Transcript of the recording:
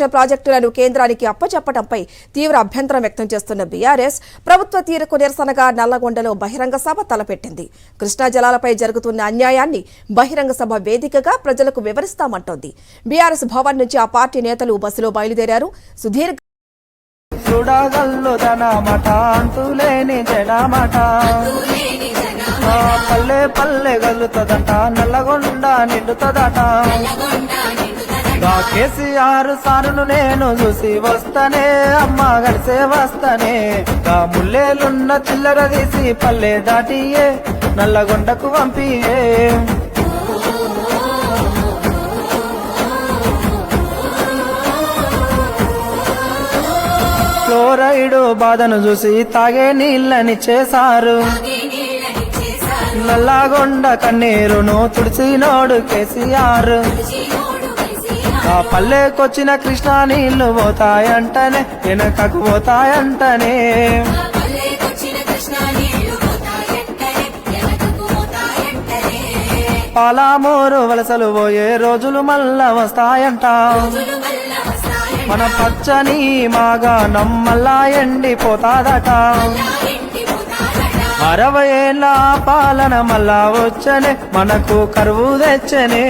Irrigation ప్రాజెక్టులను కేంద్రానికి అప్పచెప్పడంపై తీవ్ర అభ్యంతరం వ్యక్తం చేస్తున్న బీఆర్ఎస్ ప్రభుత్వ తీరుకు నిరసనగా నల్లగొండలో బహిరంగ సభ తలపెట్టింది. కృష్ణా జలాలపై జరుగుతున్న అన్యాయాన్ని బహిరంగ సభ వేదికగా ప్రజలకు వివరిస్తామంటోంది. బీఆర్ఎస్ భవన్ నుంచి ఆ పార్టీ నేతలు బస్సులో బయలుదేరారు. సుదీర్ఘ చూడగల్లుదన మట అంతులేని జనమట. పల్లె పల్లె గల్లుతదట నల్లగొండ నిండుతదట. కేసీఆర్ సారును నేను చూసి వస్తానే అమ్మ గడిసే వస్తానే. గా ముల్లేలున్న చిల్లర తీసి పల్లె దాటియే నల్లగొండకు పంపియే. ఫ్లోరైడ్ బాధను చూసి తాగే నీళ్ళని చేశారు. నల్లగొండ కన్నీరును తుడిచినోడు కేసీఆర్. ఆ పల్లెకొచ్చిన కృష్ణా నీళ్ళు పోతాయంటనే వెనకకు పోతాయంటనే. పాలామూరు వలసలు పోయే రోజులు మళ్ళా వస్తాయంట. మన పచ్చని మాగా నమ్మల్లా ఎండిపోతాదట. అరవై ఏళ్ళ పాలన మళ్ళా వచ్చనే మనకు కరువు తెచ్చనే.